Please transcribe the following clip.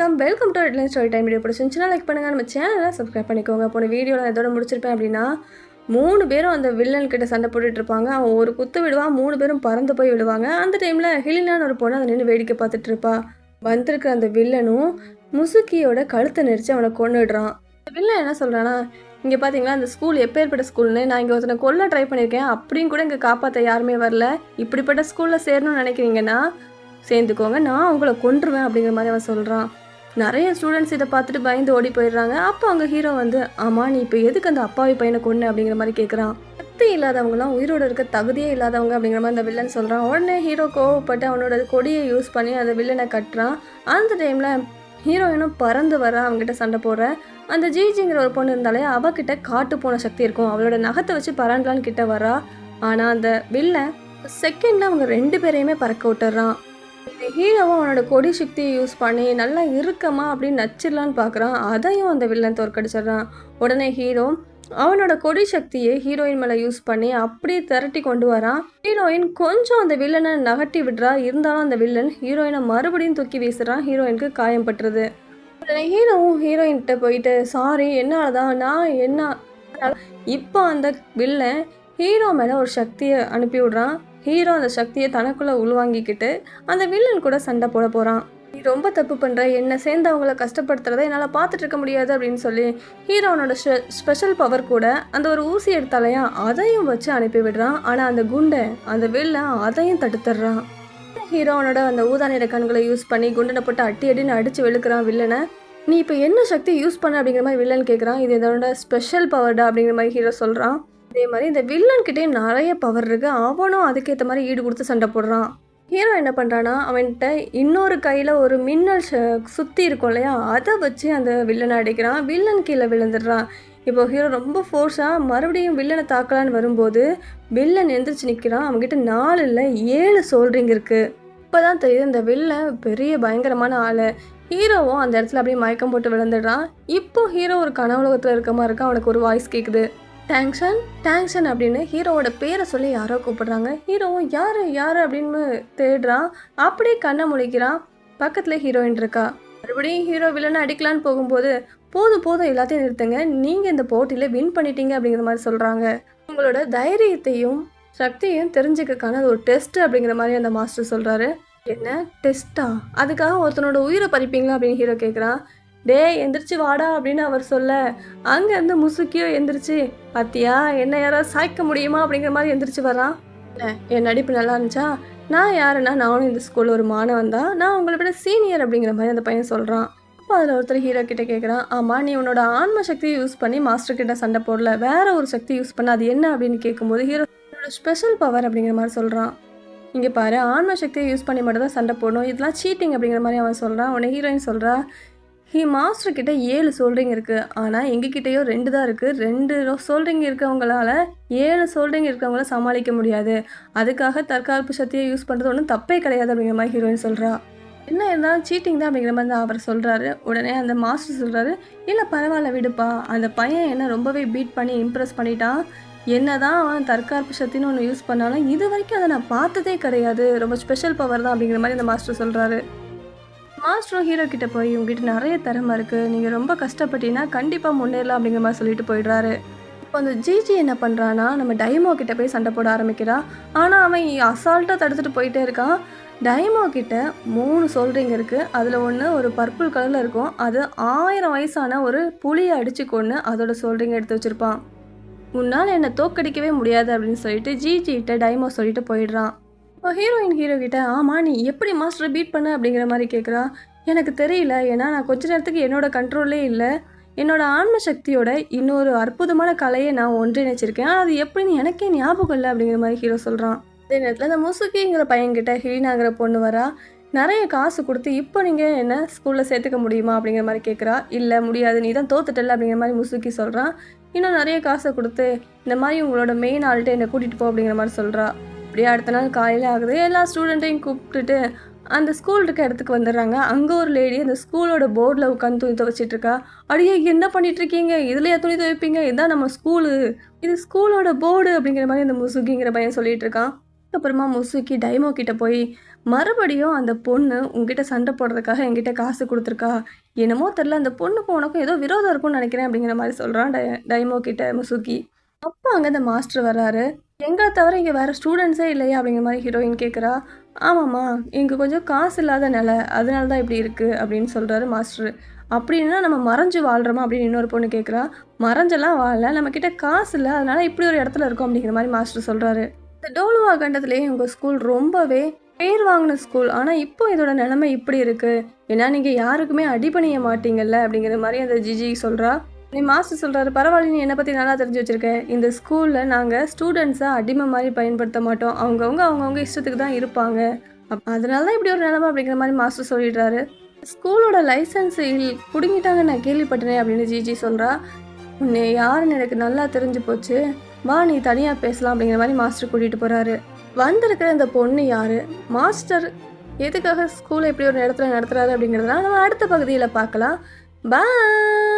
வணக்கம். Welcome to Redline Story Time video பிடிச்சிருந்துச்சுன்னா like பண்ணுங்கள் நம்ம சேனலை சப்ஸ்கிரைப் பண்ணிக்கோங்க. போன வீடியோவில் நான் முடிச்சிருப்பேன் அப்படின்னா மூணு பேரும் அந்த வில்லன் கிட்ட சண்டை போட்டுட்டு இருப்பாங்க. அவன் ஒரு குத்து விடுவான் மூணு பேரும் பறந்து போய் விடுவாங்க. அந்த டைமில் ஹெலினான்னு ஒரு பொண்ணு அதை நின்று வேடிக்கை பார்த்துட்டு இருப்பா. வந்திருக்கிற அந்த வில்லனும் முசுக்கியோட கழுத்தை நெரிச்சு அவனை கொன்னுடுறான். அந்த வில்லன் என்ன சொல்கிறானா இங்கே பார்த்தீங்களா அந்த ஸ்கூல் எப்பேற்பட்ட ஸ்கூல்னு நான் இங்கே ஒருத்தனை கொல்ல ட்ரை பண்ணியிருக்கேன் அப்படியும் கூட இங்கே காப்பாற்ற யாருமே வரல. இப்படிப்பட்ட ஸ்கூலில் சேரணும்னு நினைக்கிறீங்கன்னா சேர்ந்துக்கோங்க. நான் உங்களை கொன்றுவேன் அப்படிங்கிற மாதிரி அவன் சொல்கிறான் நிறைய ஸ்டூடெண்ட்ஸ் இதை பார்த்துட்டு பயந்து ஓடி போயிடுறாங்க. அப்போ அங்கே ஹீரோ வந்து ஆமாம் நீ இப்போ எதுக்கு அந்த அப்பாவி பையனை கொண்டு அப்படிங்கிற மாதிரி கேட்குறான் சக்தி இல்லாதவங்களாம் உயிரோட இருக்க தகுதியே இல்லாதவங்க அப்படிங்கிற மாதிரி அந்த வில்லன் சொல்கிறான் உடனே ஹீரோ கோவப்பட்டு அவனோட கொடியை யூஸ் பண்ணி அந்த வில்லனை கட்டுறான். அந்த டைமில் ஹீரோயினும் பறந்து வர அவங்ககிட்ட சண்டை போடுற. அந்த ஜிஜிங்கிற ஒரு பொண்ணு இருந்தாலே அவகிட்ட காட்டு போன சக்தி இருக்கும். அவளோட நகத்தை வச்சு பறந்தலான்னு கிட்ட வரா. ஆனால் அந்த வில்லன் செகண்டில் அவங்க ரெண்டு பேரையுமே பறக்க விட்டுறான். இந்த ஹீரோவும் அவனோட கொடி சக்தியை யூஸ் பண்ணி நல்லா இருக்கமா அப்படின்னு நச்சிடலான்னு பார்க்குறான் அதையும் அந்த வில்லன் தோற்கடிச்சிடுறான். உடனே ஹீரோ அவனோட கொடி சக்தியை ஹீரோயின் மேலே யூஸ் பண்ணி அப்படியே திரட்டி கொண்டு வரான். ஹீரோயின் கொஞ்சம் அந்த வில்லனை நகட்டி விடுறா. இருந்தாலும் அந்த வில்லன் ஹீரோயினை மறுபடியும் தூக்கி வீசுறான். ஹீரோயினுக்கு காயம் பட்டுருது. உடனே ஹீரோவும் ஹீரோயின்கிட்ட போயிட்டு சாரி என்னால் தான் நான் என்ன? இப்போ அந்த வில்லன் ஹீரோ மேலே ஒரு சக்தியை அனுப்பி விடுறான். ஹீரோ அந்த சக்தியை தனக்குள்ளே உள்வாங்கிக்கிட்டு அந்த வில்லன் கூட சண்டை போட போகிறான் நீ ரொம்ப தப்பு பண்ணுற என்னை சேர்ந்து அவங்கள கஷ்டப்படுத்துறதை என்னால் பார்த்துட்டு இருக்க முடியாது அப்படின்னு சொல்லி ஹீரோனோட ஸ்பெஷல் பவர் கூட அந்த ஒரு ஊசி எடுத்தாலையா அதையும் வச்சு அனுப்பி விடுறான். ஆனால் அந்த குண்டை அந்த வில்லன் அதையும் தடுத்துடுறான். ஹீரோனோட அந்த ஊதா நிற கண்களை யூஸ் பண்ணி குண்டனை போட்டு அட்டி அடின்னு அடித்து வெளுக்கிறான் வில்லனை. நீ இப்போ என்ன சக்தி யூஸ் பண்ண அப்படிங்கிற மாதிரி வில்லன் கேட்குறான் இது இதோட ஸ்பெஷல் பவர்டா அப்படிங்கிற மாதிரி ஹீரோ சொல்கிறான் அதே மாதிரி இந்த வில்லன்கிட்டே நிறைய பவர் இருக்குது அவனும் அதுக்கேற்ற மாதிரி ஈடு கொடுத்து சண்டை போடுறான். ஹீரோ என்ன பண்ணுறான்னா அவன்கிட்ட இன்னொரு கையில் ஒரு மின்னல் சுற்றி இருக்கும் இல்லையா? அதை வச்சு அந்த வில்லனை அடிக்கிறான். வில்லன் கீழே விழுந்துடுறான். இப்போ ஹீரோ ரொம்ப ஃபோர்ஸாக மறுபடியும் வில்லனை தாக்கலான்னு வரும்போது வில்லன் எந்திரிச்சு நிற்கிறான் அவன்கிட்ட நாலு இல்லை ஏழு சோல்ட்ரிங் இருக்குது இப்போ தான் தெரியுது இந்த வில்லன் பெரிய பயங்கரமான ஆள். ஹீரோவும் அந்த இடத்துல அப்படியே மயக்கம் போட்டு விழுந்துடுறான். இப்போ ஹீரோ ஒரு கனவுலகத்தில் இருக்க மாதிரி இருக்கான் அவனுக்கு ஒரு வாய்ஸ் கேட்குது டேங்ஷன் டேங்ஷன் அப்படின்னு ஹீரோவோட பேரை சொல்லி யாரோ கூப்பிடுறாங்க. ஹீரோவும் யார் யார்? அப்படின்னு தேடுறான் அப்படியே கண்ணை முழிக்கிறான் பக்கத்தில் ஹீரோயின் இருக்கா. மறுபடியும் ஹீரோ வில்லனை அடிக்கலான்னு போகும்போது போதும் போதும் எல்லாத்தையும் நிறுத்துங்க. நீங்கள் இந்த போட்டியில் வின் பண்ணிட்டீங்க அப்படிங்கிற மாதிரி சொல்கிறாங்க உங்களோட தைரியத்தையும் சக்தியும் தெரிஞ்சுக்கிறதுக்கான அது ஒரு டெஸ்ட் அப்படிங்கிற மாதிரி அந்த மாஸ்டர் சொல்கிறாரு என்ன? டெஸ்ட்டா அதுக்காக ஒருத்தனோட உயிரை பறிப்பீங்களா? அப்படின்னு ஹீரோ கேட்குறான் டேய் எந்திரிச்சு வாடா அப்படின்னு அவர் சொல்ல. அங்கேருந்து முசுக்கியோ எந்திரிச்சு பாத்தியா என்ன யாராவது சாய்க்க முடியுமா? அப்படிங்கிற மாதிரி எந்திரிச்சு வரான் என் நடிப்பு நல்லா இருந்துச்சா? நான் யாருன்னா நானும் இந்த ஸ்கூலில் ஒரு மாணவன் தான். நான் உங்களை விட சீனியர் அப்படிங்கிற மாதிரி அந்த பையன் சொல்கிறான் அப்போ அதில் ஒருத்தர் ஹீரோ கிட்ட கேட்குறான் ஆமாம் நீ உன்னோட ஆன்ம சக்தியை யூஸ் பண்ணி மாஸ்டர் கிட்ட சண்டை போடல. வேற ஒரு சக்தி யூஸ் பண்ண அது என்ன? அப்படின்னு கேட்கும்போது ஹீரோ என்னோட ஸ்பெஷல் பவர் அப்படிங்கிற மாதிரி சொல்கிறான் இங்கே பாரு ஆன்ம சக்தியை யூஸ் பண்ணி மட்டும் தான் சண்டை போடணும். இதெல்லாம் சீட்டிங் அப்படிங்கிற மாதிரி அவன் சொல்கிறான் உன்னை ஹீரோயின் சொல்கிறா ஹி மாஸ்டர்கிட்ட ஏழு சோல்ட்ரிங் இருக்குது ஆனால் எங்ககிட்டயோ ரெண்டு தான் இருக்குது ரெண்டு சோல்ட்ரிங் இருக்கவங்களால ஏழு சோல்ட்ரிங் இருக்கவங்கள சமாளிக்க முடியாது. அதுக்காக தற்காப்பு சக்தியை யூஸ் பண்ணுறது ஒன்றும் தப்பே கிடையாது அப்படிங்கிற மாதிரி ஹீரோயின் சொல்கிறா என்ன இருந்தாலும் சீட்டிங் தான் அப்படிங்கிற மாதிரி தான் அவர் சொல்கிறாரு உடனே அந்த மாஸ்டர் சொல்கிறாரு இல்லை பரவாயில்ல விடுப்பா. அந்த பையன் என்ன ரொம்பவே பீட் பண்ணி இம்ப்ரெஸ் பண்ணிட்டான். என்னதான் அவன் தற்காப்பு சக்தின்னு ஒன்று யூஸ் பண்ணாலும் இது வரைக்கும் அதை நான் பார்த்ததே கிடையாது. ரொம்ப ஸ்பெஷல் பவர் தான் அப்படிங்கிற மாதிரி அந்த மாஸ்டர் சொல்கிறாரு மாஸ்டரும் ஹீரோ கிட்ட போய் உங்ககிட்ட நிறைய திறமை இருக்குது நீங்கள் ரொம்ப கஷ்டப்பட்டீங்கன்னா கண்டிப்பாக முன்னேறலாம் அப்படிங்கிற மாதிரி சொல்லிட்டு போயிடுறாரு. இப்போ அந்த ஜிஜி என்ன பண்ணுறான்னா நம்ம டைமோ கிட்ட போய் சண்டை போட ஆரம்பிக்கிறா. ஆனால் அவன் அசால்ட்டாக தடுத்துட்டு போயிட்டே இருக்கான். டைமோ கிட்ட மூணு சோல்ட்ரிங் இருக்குது அதில் ஒன்று ஒரு பர்பிள் கலரில் இருக்கும். அது ஆயிரம் வயசான ஒரு புளியை அடித்து கொண்டு அதோட சோல்ட்ரிங் எடுத்து வச்சுருப்பான். உன்னால் என்னை தோக்கடிக்கவே முடியாது அப்படின்னு சொல்லிட்டு ஜிஜிகிட்ட டைமோ சொல்லிட்டு போயிடுறான். இப்போ ஹீரோயின் ஹீரோ கிட்ட ஆமாம் நீ எப்படி மாஸ்டரை பீட் பண்ண? அப்படிங்கிற மாதிரி கேட்குறா எனக்கு தெரியல ஏன்னா நான் கொஞ்ச நேரத்துக்கு என்னோட கண்ட்ரோல்லே இல்லை. என்னோட ஆன்ம சக்தியோட இன்னொரு அற்புதமான கலையை நான் ஒன்றிணைச்சிருக்கேன். ஆனால் அது எப்படின்னு எனக்கே ஞாபகம் இல்லை? அப்படிங்கிற மாதிரி ஹீரோ சொல்கிறான் அதே நேரத்தில் அந்த முசுக்கிங்கிற பையன்கிட்ட ஹீனாங்கிற பொண்ணு வரா. நிறைய காசு கொடுத்து இப்போ நீங்கள் என்ன ஸ்கூலில் சேர்த்துக்க முடியுமா? அப்படிங்கிற மாதிரி கேட்குறா இல்லை முடியாது. நீ தான் தோத்துட்டல அப்படிங்கிற மாதிரி முசுக்கி சொல்கிறான் இன்னும் நிறைய காசை கொடுத்து இந்த மாதிரி உங்களோட மெயின் ஆள்கிட்ட என்னை கூட்டிகிட்டு போ அப்படிங்கிற மாதிரி சொல்கிறா அப்படியே அடுத்த நாள் காலையில் ஆகுது. எல்லா ஸ்டூடெண்ட்டையும் கூப்பிட்டுட்டு அந்த ஸ்கூல் இருக்க இடத்துக்கு வந்துடுறாங்க. அங்கே ஒரு லேடி அந்த ஸ்கூலோட போர்டில் உட்காந்து துணி துவைச்சிட்டு இருக்கா. அடியே என்ன பண்ணிட்டு இருக்கீங்க? இதுலையா துணி துவைப்பீங்க? இதான் நம்ம ஸ்கூலு இது ஸ்கூலோட போர்டு அப்படிங்கிற மாதிரி அந்த முசுகிங்கிற பையன் சொல்லிட்டு இருக்கான். அதுக்கப்புறமா முசுக்கி டைமோ கிட்ட போய் மறுபடியும் அந்த பொண்ணு உங்ககிட்ட சண்டை போடுறதுக்காக என்கிட்ட காசு கொடுத்துருக்கா? என்னமோ தெரில அந்த பொண்ணுக்கும் உனக்கும் ஏதோ விரோதம் இருக்கும்னு நினைக்கிறேன் அப்படிங்கிற மாதிரி சொல்கிறான் டை டைமோ கிட்ட முசுக்கி அப்போ அங்கே அந்த மாஸ்டர் வர்றாரு. எங்களை தவிர இங்கே வேறு ஸ்டூடெண்ட்ஸே இல்லையா அப்படிங்கிற மாதிரி ஹீரோயின் கேட்குறா ஆமாம்மா இங்கே கொஞ்சம் காசு இல்லாத நிலை அதனால தான் இப்படி இருக்குது அப்படின்னு சொல்கிறாரு மாஸ்டர் அப்படின்னா நம்ம மறைஞ்சு வாழ்கிறோமா அப்படின்னு இன்னொரு பொண்ணு கேட்குறா மறைஞ்செல்லாம் வாழல நம்மக்கிட்ட காசு இல்லை அதனால் இப்படி ஒரு இடத்துல இருக்கோம் அப்படிங்கிற மாதிரி மாஸ்டர் சொல்கிறாரு இந்த டோலுவா கண்டத்துலேயே உங்கள் ஸ்கூல் ரொம்பவே பேர் வாங்கின ஸ்கூல் ஆனால் இப்போ இதோட நிலைமை இப்படி இருக்குது ஏன்னா நீங்கள் யாருக்குமே அடிபணிய மாட்டீங்கல்ல அப்படிங்கிற மாதிரி அந்த ஜிஜி சொல்கிறா நீ மாஸ்டர் சொல்கிறாரு பரவாயில்ல நீ என்னை பற்றி நல்லா தெரிஞ்சு வச்சுருக்க. இந்த ஸ்கூலில் நாங்கள் ஸ்டூடெண்ட்ஸை அடிமை மாதிரி பயன்படுத்த மாட்டோம். அவங்கவுங்க அவங்கவுங்க இஷ்டத்துக்கு தான் இருப்பாங்க. அப் அதனால தான் இப்படி ஒரு நிலமை அப்படிங்கிற மாதிரி மாஸ்டர் சொல்லிடுறாரு. ஸ்கூலோட லைசன்ஸ் பிடுங்கிட்டாங்க நான் கேள்விப்பட்டேனே அப்படின்னு ஜிஜி சொல்கிறா உன்னை யாருன்னு எனக்கு நல்லா தெரிஞ்சு போச்சு. வா நீ தனியாக பேசலாம் அப்படிங்கிற மாதிரி மாஸ்டர் கூட்டிகிட்டு போகிறாரு வந்திருக்கிற இந்த பொண்ணு யார்? மாஸ்டர் எதுக்காக ஸ்கூலை இப்படி ஒரு இடத்துல நடத்துகிறாரு அப்படிங்கிறதுலாம் நம்ம அடுத்த பகுதியில் பார்க்கலாம். பாய்